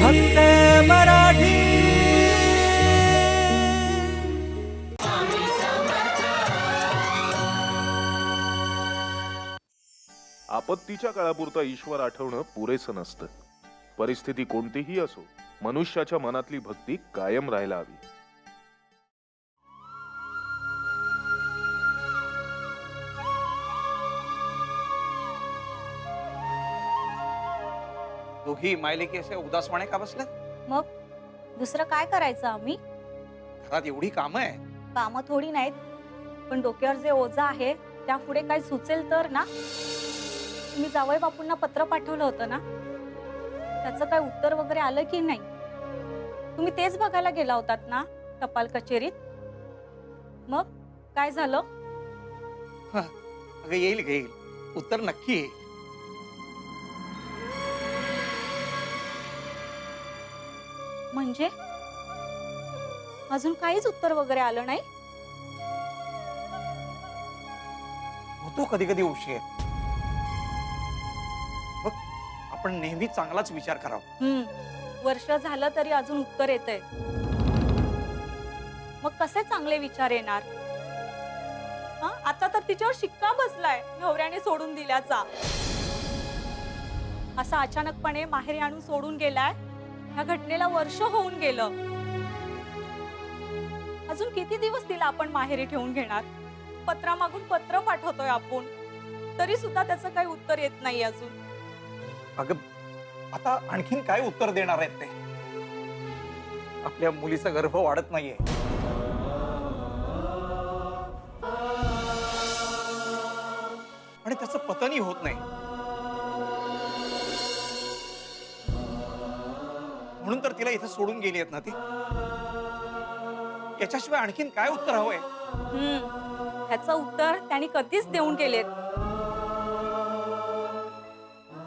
फक्त मराठी. आपत्तीच्या काळापुरता ईश्वर आठवणं पुरेसं नसतं. परिस्थिती कोणतीही असो मनुष्याच्या मनातली भक्ती कायम राहायला हवी. दोघी मायलेकी असे उदासपणे का बसल्यात मग? दुसरं काय करायचं आम्ही? घरात एवढी कामं आहे कामं थोडी नाहीत पण डोक्यावर जे ओझं आहे त्या पुढे काय सुचेल तर ना? तुम्ही जावई बापूंना पत्र पाठवलं होतं ना? त्याचं काय उत्तर वगैरे आलं की नाही? तुम्ही तेच बघायला गेला होतात ना टपाल कचेरीत? मग? काय झालं? अगं येईल ग येईल. उत्तर नक्की येईल. म्हणजे? अजून काहीच उत्तर वगैरे आलं नाही? होतो कधी कधी उशीर. बघ आपण नेहमी चांगलाच विचार करावा. हम्म. वर्ष झालं तरी अजून उत्तर येतंय. मग कसे चांगले विचार येणार? हा? आता तर तिच्यावर शिक्का बसलाय नवऱ्याने सोडून दिल्याचा. असा अचानकपणे माहेरी आणून सोडून गेलाय? या घटनेला वर्ष होऊन गेलं. अजून किती दिवस तिला आपण माहेरी ठेवून घेणार? पत्रा मागून पत्र पाठवतोय आपण. तरी सुद्धा त्याचं काही उत्तर येत नाही अजून. अगं आता आणखीन काय उत्तर देणार आहेत ते? आपल्या मुलीचा गर्भ वाढत नाहीये. आणि त्याचं पतनही होत नाही. म्हणून तर तिला इथं सोडून गेली आहेत ना ती. याच्याशिवाय आणखीन काय उत्तर हवंय? हम्म. ह्याचं उत्तर त्यांनी कधीच देऊन गेलेत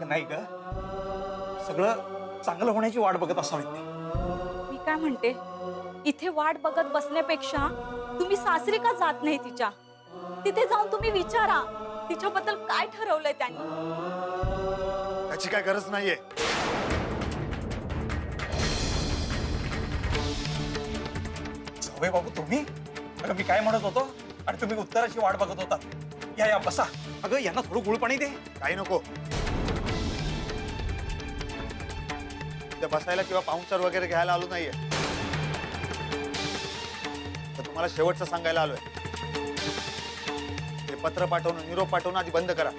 नाही ग. सगळं चांगलं होण्याची वाट बघत असावीत ते. मी काय म्हणते? इथे वाट बघत बसण्यापेक्षा तुम्ही सासरी का जात नाही तिच्या? तिथे जाऊन तुम्ही विचारा. तिच्याबद्दल काय ठरवलंय त्यांनी? त्याची काय गरज नाहीये. जावई बाबू तुम्ही? अगं मी काय म्हणत होतो? आणि तुम्ही उत्तराची वाट बघत होता. या या बसा. अगं यांना थोडं गुळ पाणी दे. काही नको. इथे बसायला किंवा पाहुणचार वगैरे घ्यायला आलो नाहीये. तर तुम्हाला शेवटचं सांगायला आलोय. हे पत्र पाठवणं निरोप पाठवणं आधी बंद करा.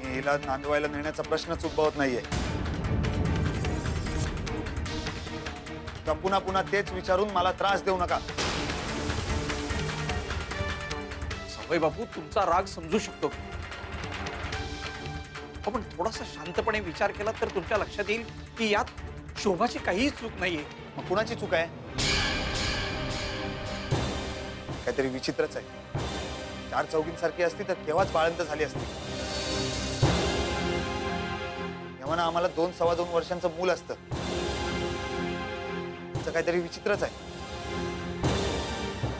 मी हिला नांदवायला नेण्याचा प्रश्नच उद्भवत नाहीये. तर पुन्हा पुन्हा तेच विचारून मला त्रास देऊ नका. जावई बाबू तुमचा राग समजू शकतो. आपण थोडासा शांतपणे विचार केला तर तुमच्या लक्षात येईल की यात शोभाची काहीही चूक नाहीये. मग कुणाची चूक आहे? काहीतरी विचित्रच आहे. चार चौघींसारखी असती तर केव्हाच बाळंत झाली असती? ना आम्हाला दोन सव्वा दोन वर्षांचं मूल असतं. तिचं काहीतरी विचित्रच आहे.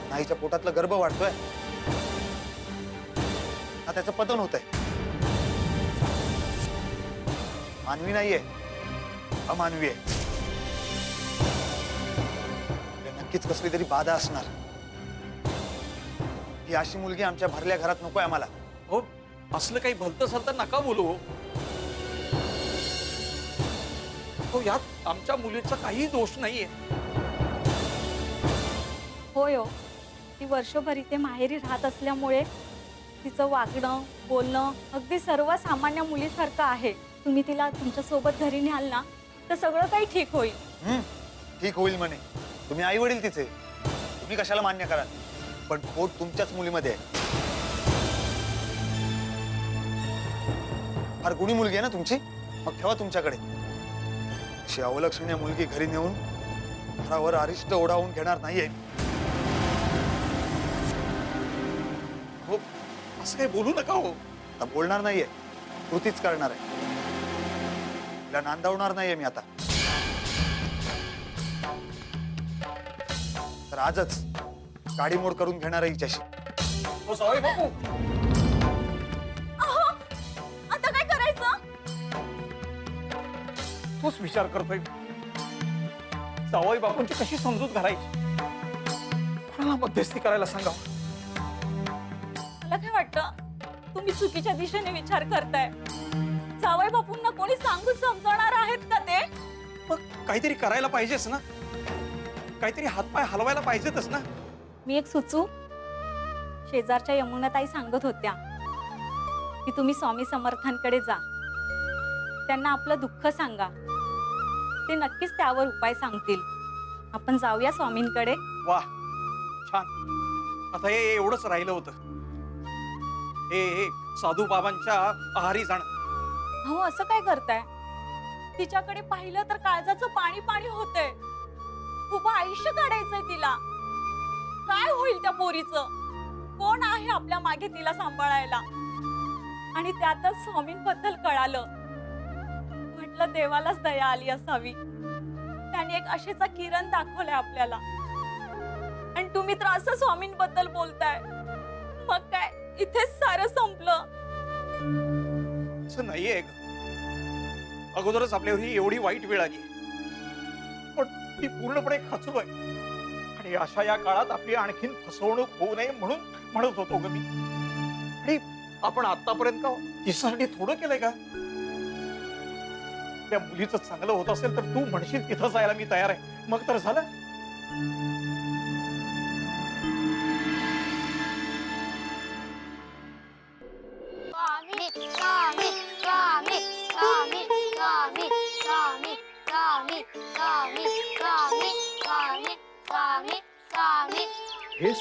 नाहीच्या पोटातलं गर्भ वाढतोय. ना त्याचं पतन होत आहे मानवी नाहीये. अमानवी आहे म्हणजे तिला नक्कीच कसली तरी बाधा असणार. ही अशी मुलगी आमच्या भरल्या घरात नकोय आम्हाला. हो असलं काही भलतं सलतं नका बोलू. हो. हो यात आमच्या मुलीचा काही दोष नाहीये. होय हो. ती वर्षभर इथे माहेरी राहत असल्यामुळे तिचं वागणं बोलणं अगदी सर्व सामान्य मुलीसारखं आहे. तुम्ही तिला तुमच्यासोबत घरी न्याल ना तर सगळं काही ठीक होईल. ठीक होईल म्हणे. तुम्ही आई वडील तिचे. तुम्ही कशाला मान्य कराल? पण खोट तुमच्याच मुलीमध्ये आहे. फार गुणी मुलगी आहे ना तुमची? मग ठेवा तुमच्याकडे. अशी अवलक्षणीय मुलगी घरी नेऊन घरावर अरिष्ट ओढावून घेणार नाहीये हो असं काही बोलू नका हो. आता बोलणार नाहीये. कृतीच करणार आहे. तिला नांदवणार नाहीये मी आता. तर आजच गाडी मोड करून घेणार आहे हिच्याशी. हो बापू. आता काय करायचं? तोच विचार करतोय. जावई बापूंची कशी समजूत घालायची? कोणाला मध्यस्थी करायला सांगावं? काय वाटतं? तुम्ही चुकीच्या दिशेने विचार करताय. जावई बापूंना कोणी सांगून समजवणार आहेत का ते? मग काहीतरी करायला पाहिजेच ना. काहीतरी हातपाय हलवायला पाहिजेतच ना. मी एक सुचू? शेजारच्या यमुनाताई सांगत होत्या की तुम्ही स्वामी समर्थांकडे जा. त्यांना आपलं दुःख सांगा. ते नक्कीच त्यावर उपाय सांगतील. आपण जाऊया स्वामींकडे. वा छान. आता हे एवढंच राहिलं होतं. हे हे साधू बाबांच्या आहारी जाणं. हो असं काय करताय? तिच्याकडे पाहिलं तर काळजाचं पाणी पाणी होतंय. खूप आयुष्य काढायचंय तिला. काय होईल त्या पोरीचं? कोण आहे आपल्या मागे तिला सांभाळायला? आणि त्यातच स्वामींबद्दल कळालं. म्हटलं देवालाच दया आली असावी. त्याने एक आशेचा किरण दाखवलाय आपल्याला. आणि तुम्ही तर असं स्वामींबद्दल बोलताय. मग काय? इथेच सारं संपलं. असं नाहीये अगोदरच आपल्यावर ही एवढी वाईट वेळ आली. पण ती पूर्णपणे खचलोय आणि अशा या काळात आपली आणखीन फसवणूक होऊ नये म्हणून म्हणत होतो ग मी. आणि आपण आतापर्यंत तिच्यासाठी थोडं केलंय का? त्या मुलीचं चांगलं होत असेल तर तू म्हणशील तिथं जायला मी तयार आहे. मग तर झालं.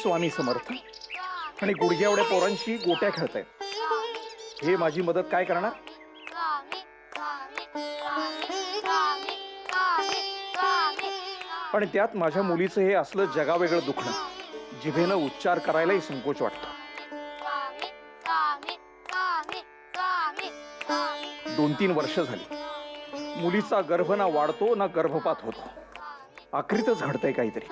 स्वामी समर्थ. आणि गुडघ्यावड्या पोरांशी गोट्या खेळतायत. हे माझी मदत काय करणार? पण आणि त्यात माझ्या मुलीचं हे असलं जगावेगळं दुखणं जिभेनं उच्चार करायलाही संकोच वाटतो. दोन तीन वर्ष झाली. मुलीचा गर्भ ना वाढतो ना गर्भपात होतो. आखरीतच घडतंय काहीतरी.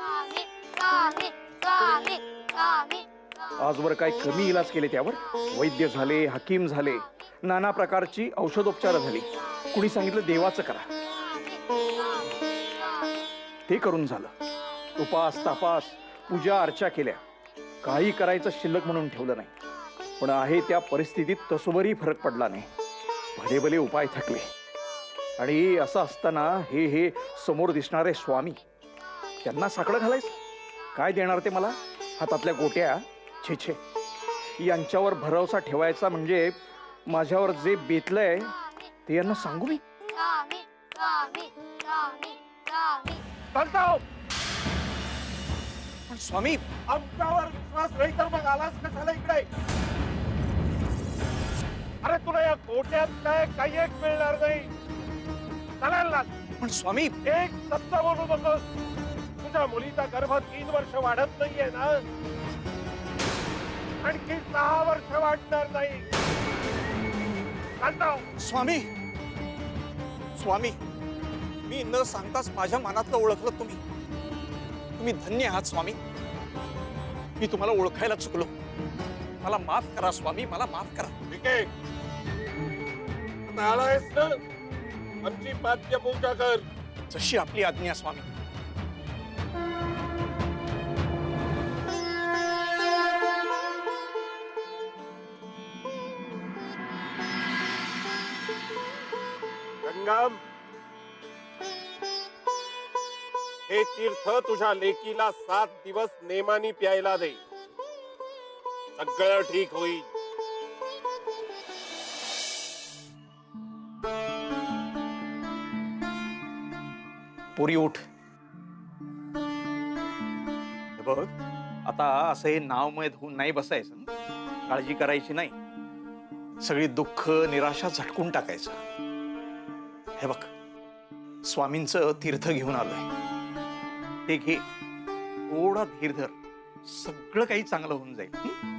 आजवर काय कमी इलाज केले त्यावर? वैद्य झाले हकीम झाले नाना प्रकारची औषधोपचार झाली. कुणी सांगितलं देवाचं करा. ते करून झालं. उपास तापास पूजा अर्चा केल्या. काही करायचं शिल्लक म्हणून ठेवलं नाही. पण आहे त्या परिस्थितीत तसोबरही फरक पडला नाही. भले भले उपाय थकले. आणि असं असताना हे हे समोर दिसणारे स्वामी त्यांना साकडं घालायचं? काय देणार ते मला? हातातल्या गोट्या छे छे. यांच्यावर भरवसा ठेवायचा म्हणजे माझ्यावर जे बेतलंय ते यांना सांगू मी? स्वामी! पण आमच्यावर विश्वास नाही तर मग आलाच कशाला इकडे? अरे तुला या गोट्यात काय काही एक मिळणार नाही. चालेल ना. पण स्वामी! एक सत्ता बोलू नकोस. तुझ्या मुलीचा गर्भ तीन वर्ष वाढत नाहीये ना. आणखी सहा वर्ष वाढणार नाही. स्वामी स्वामी मी न सांगताच माझ्या मनातलं ओळखलं तुम्ही. तुम्ही धन्य आहात स्वामी. मी तुम्हाला ओळखायला चुकलो. मला माफ करा स्वामी मला माफ करा. ठीक आहे. आता आलायस ना? आमची पाद्य पूजा कर. जशी आपली आज्ञा स्वामी. तीर्थ तुझ्या लेकीला सात दिवस नेमानी प्यायला दे. सगळं ठीक होईल. पोरी उठ. हे बघ आता असं हे नावमय होऊन नाही बसायचं? काळजी करायची नाही. सगळी दुःख निराशा झटकून टाकायचं. हे बघ स्वामींचं तीर्थ घेऊन आलोय. ते घे थोडा धीर धर सगळं काही चांगलं होऊन जाईल. हं?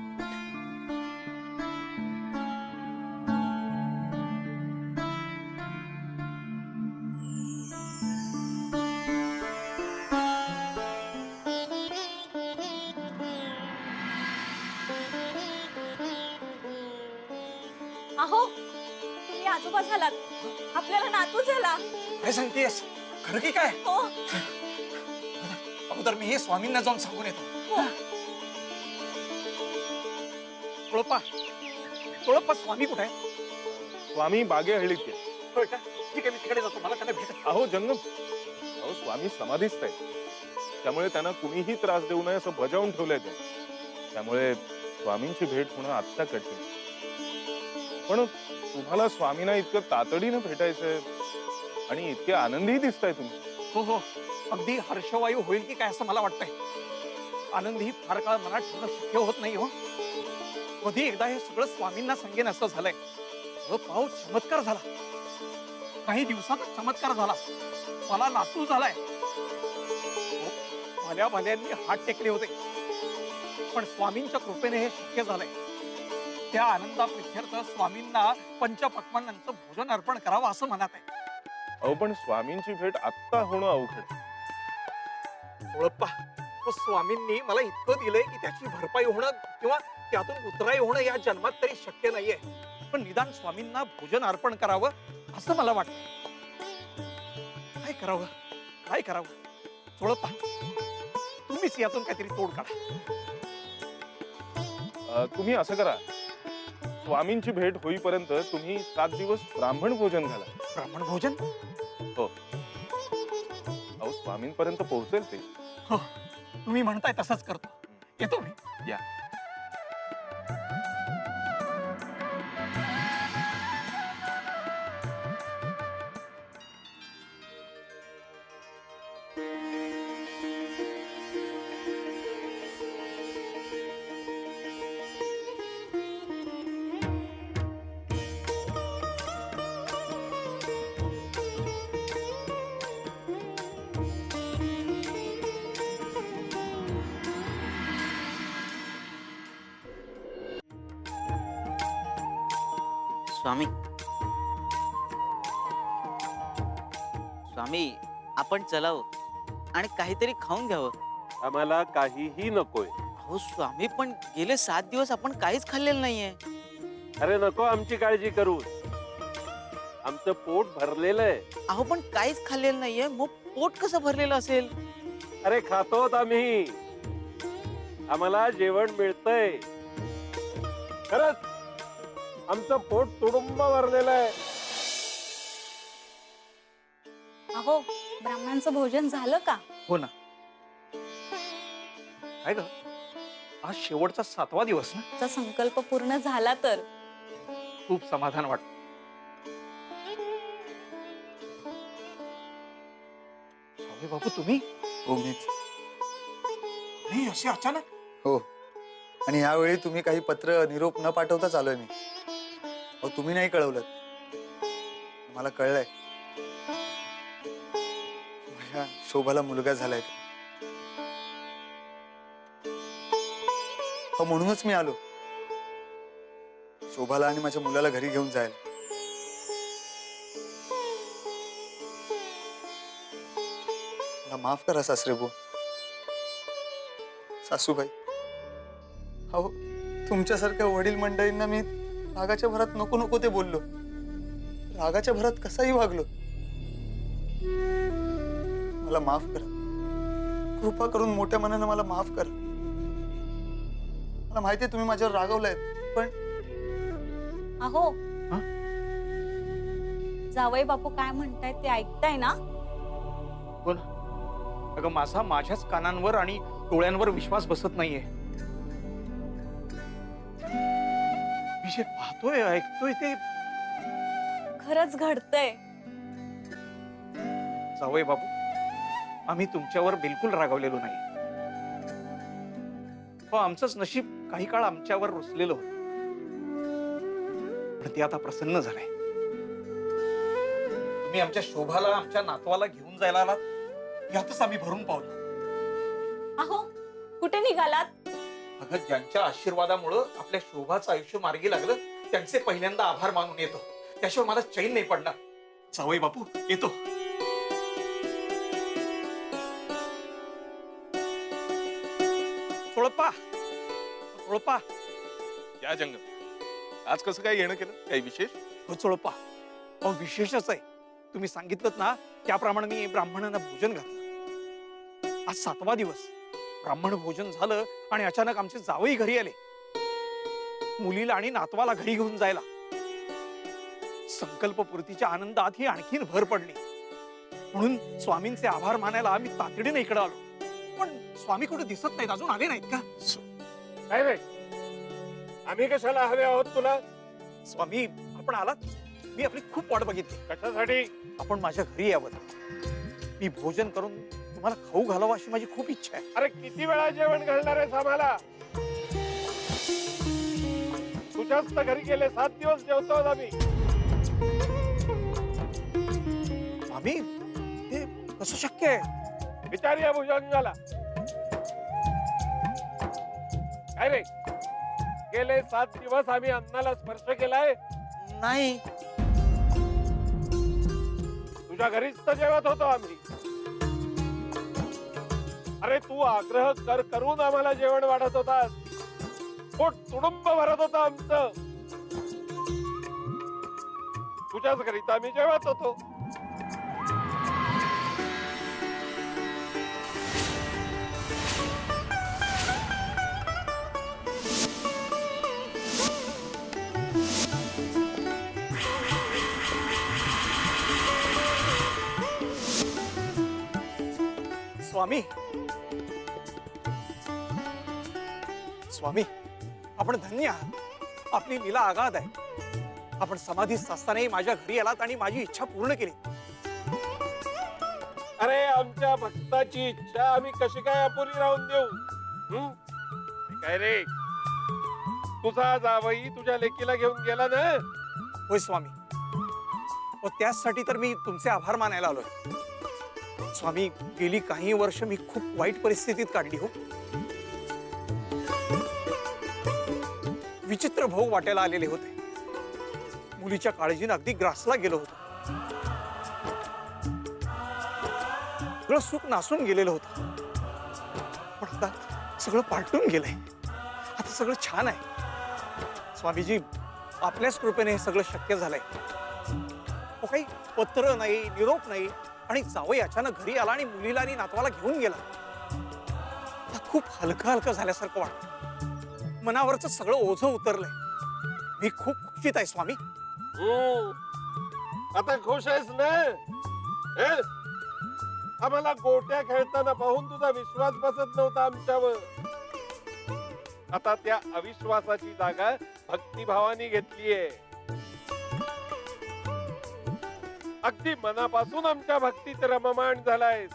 अहो तुम्ही आजोबा झालात. आपल्याला नातू झाला. काय सांगतेस? खरं की काय? हो. अगोदर मी हे स्वामींना जाऊन सांगून येतो. तुळप्पा तुळप्पा स्वामी कुठे आहे? स्वामी बागेहळीत गेले. होय का? ठीक आहे मी तिकडे जातो. मला त्यांना भेट अहो जंगम अहो स्वामी समाधीस्थ आहे त्यामुळे त्यांना कुणीही त्रास देऊ नये असं बजावून ठेवलंय ते. त्यामुळे स्वामींची भेट होणं आत्ता कठीण. पण तुम्हाला स्वामींना इतकं तातडीनं भेटायचंय आणि इतके आनंदीही दिसताय तुम्ही. हो हो. अगदी हर्षवायू होईल की काय असं मला वाटतंय. आनंद ही फार काळ मनात ठेवणं शक्य होत नाही हो. कधी एकदा हे सगळं स्वामींना सांगेन असं झालंय. अहो, पाहू चमत्कार झाला. काही दिवसातच चमत्कार झाला. मला लातू झालाय. हो, भल्या भल्यांनी हात टेकले होते. पण स्वामींच्या कृपेने हे शक्य झालंय. त्या आनंदा प्रित्यर्थ स्वामींना पंचपक्वानांचं भोजन अर्पण करावं असं म्हणत आहे. अहो पण स्वामींची भेट आत्ता होणं अवघड ओळप्पा तो स्वामींनी मला इतकं दिलंय की त्याची भरपाई होणं किंवा त्यातून उतराई होणं या जन्मात तरी शक्य नाहीये. पण निदान स्वामींना भोजन अर्पण करावं असं मला वाटतं. काय करावं? काय करावं? चोळप्पा तुम्हीच यातून काहीतरी तोड काढा. तुम्ही असं करा. स्वामींची भेट होईपर्यंत तुम्ही सात दिवस ब्राह्मण भोजन घाला. ब्राह्मण भोजन? अहो स्वामींपर्यंत पोहोचेल ते. हो. तुम्ही म्हणताय तसंच करतो. येतो मी. या. स्वामी. स्वामी आपण चलावं आणि काहीतरी खाऊन घ्यावं. आम्हाला काहीही नकोय. हो स्वामी पण गेले सात दिवस आपण काहीच खाल्लेलं नाहीये. अरे नको आमची काळजी करू. आमचं पोट भरलेलं आहे. अहो पण काहीच खाल्लेलं नाहीये. मग पोट कसं भरलेलं असेल? अरे खातोत आम्ही. आम्हाला जेवण मिळतंय. खरंच? आमचं पोट तुडुंब भरलेलं आहे. अहो ब्राह्मणांचं भोजन झालं का? हो ना. काय ग आज शेवटचा सातवा दिवस ना? चा संकल्प पूर्ण झाला तर? खूप समाधान वाटत. जावई बापू तुम्ही? हो मीच. नाही असे अचानक? हो. आणि यावेळी तुम्ही काही पत्र निरोप न पाठवताच आलोय मी. हो तुम्ही नाही कळवलं. मला कळलंय. माझ्या शोभाला मुलगा झालाय. हो म्हणूनच मी आलो. शोभाला आणि माझ्या मुलाला घरी घेऊन जायला. मला माफ करा सासरे बुवा सासूबाई. अहो तुमच्यासारख्या वडील मंडळींना मी रागाच्या भरात नको नको ते बोललो. रागाच्या भरात कसाही वागलो. मला माफ करा. कृपा करून मोठ्या मनानं मला माफ करा. मला माहितीये तुम्ही माझ्यावर रागवलाय पण अहो. हा? जावई बापू काय म्हणतायत ते ऐकताय ना? हो ना अगं माझा माझ्याच कानांवर आणि डोळ्यांवर विश्वास बसत नाहीये. मी जे पाहतोय ऐकतोय ते. खरंच घडतंय. जावई बाबू आम्ही तुमच्यावर बिलकुल रागवलेलो नाही. हो आमचंच नशीब काही काळ आमच्यावर रुसलेलं होतं. पण ते आता प्रसन्न झालंय. तुम्ही आमच्या शोभाला आमच्या नातवाला घेऊन जायला आलात. यातच आम्ही भरून पावलो. अहो कुठे निघालात? अगं ज्यांच्या आशीर्वादामुळं आपल्या शोभाचं आयुष्य मार्गी लागलं त्यांचे पहिल्यांदा आभार मानून येतो. त्याशिवाय मला चैन नाही पडणार. जावई बापू येतो. चोळप्पा चोळप्पा या जंगम आज कसं काय येणं केलं? काही विशेष? हो चोळप्पा अहो विशेषच आहे. तुम्ही सांगितलं ना त्याप्रमाणे मी ब्राह्मणांना भोजन घातलं. आज सातवा दिवस. ब्राह्मण भोजन झालं आणि अचानक आमचे जावई घरी आले. मुलीला आणि नातवाला घरी घेऊन जायला. संकल्पपूर्तीच्या आनंदात ही आणखीन भर पडली. म्हणून स्वामींचे आभार मानायला आम्ही तातडीने इकडे आलो. पण स्वामी कुठे दिसत नाहीत अजून आले नाहीत का? काय रे आम्ही कशाला हवे आहोत तुला? स्वामी आपण आलात. मी आपली खूप वाट बघितली. कशासाठी? आपण माझ्या घरी यावं. मी भोजन करून तुम्हाला खाऊ घालावं अशी माझी खूप इच्छा आहे. अरे किती वेळा जेवण घालणार आहेस आम्हाला? तुझ्याच तर घरी गेले सात दिवस जेवतो आम्ही. स्वामी ते कसं शक्य आहे? विचार या भुजंगाला काय रे? गेले सात दिवस आम्ही अन्नाला स्पर्श केलाय. नाही. तुझ्या घरीच तर जेवत होतो आम्ही. अरे तू आग्रह कर करून आम्हाला जेवण वाढत होतास. पोट तुडुंब भरत होता आमचं. तुझ्याच घरी तर आम्ही जेवत होतो. स्वामी स्वामी आपण धन्य आहात. आपली लीला आगाध आहे. आपण समाधीत असतानाही माझ्या घरी आलात आणि माझी इच्छा पूर्ण केली. अरे आमच्या भक्ताची इच्छा आम्ही कशी काय अपुरी राहून देऊ? हं? काय रे? तुझा जावई तुझ्या लेकीला घेऊन गेला ना? होय स्वामी. व त्याचसाठी तर मी तुमचे आभार मानायला आलोय. स्वामी गेली काही वर्ष मी खूप वाईट परिस्थितीत काढली हो. विचित्र भाऊ वाट्याला आलेले होते. मुलीच्या काळजीनं अगदी ग्रासला गेलो होतो. सगळं सुख नासून गेलेलं होतं. पण आता सगळं पालटून गेलंय. आता सगळं छान आहे. स्वामीजी आपल्याच कृपेने हे सगळं शक्य झालंय. हो काही पत्र नाही निरोप नाही आणि जावई अचानक घरी आला आणि मुलीला आणि नातवाला घेऊन गेला. आता खूप हलकं हलकं झाल्यासारखं वाटतं. मनावरचं सगळं ओझं उतरलंय. मी खूप खुशीत आहे स्वामी. हं. आता खुश आहेस ना? हं? आम्हाला गोट्या खेळताना पाहून तुझा विश्वास बसत नव्हता आमच्यावर. आता त्या अविश्वासाची जागा भक्तिभावानी घेतलीये. अगदी मनापासून आमच्या भक्तीत रममाण झालाय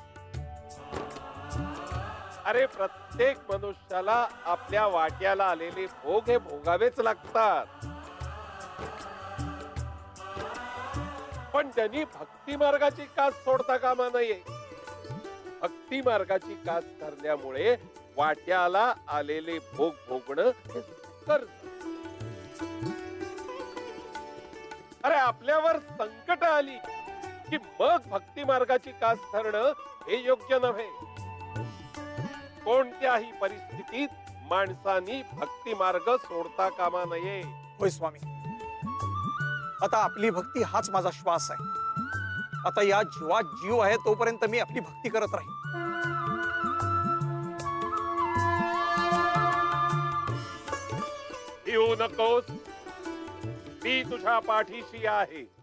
अरे प्रत्येक मनुष्याला आपल्या वाट्याला आलेले भोग हे भोगावेच लागतात. पण त्यांनी भक्ती मार्गाची कास सोडता कामा नये भक्ती मार्गाची कास धरल्यामुळे वाट्याला आलेले भोग भोगणं हे अरे आपल्यावर संकट आली की मग भक्ती मार्गाची कास धरणं हे योग्य नव्हे. कोणत्याही परिस्थितीत माणसानी भक्ती मार्ग सोडता कामा नये. होय स्वामी. आता आपली भक्ती हाच माझा श्वास आहे. आता या जीवात जीव आहे तोपर्यंत मी आपली भक्ती करत राहीन. येऊ नकोस. मी तुझ्या पाठीशी आहे.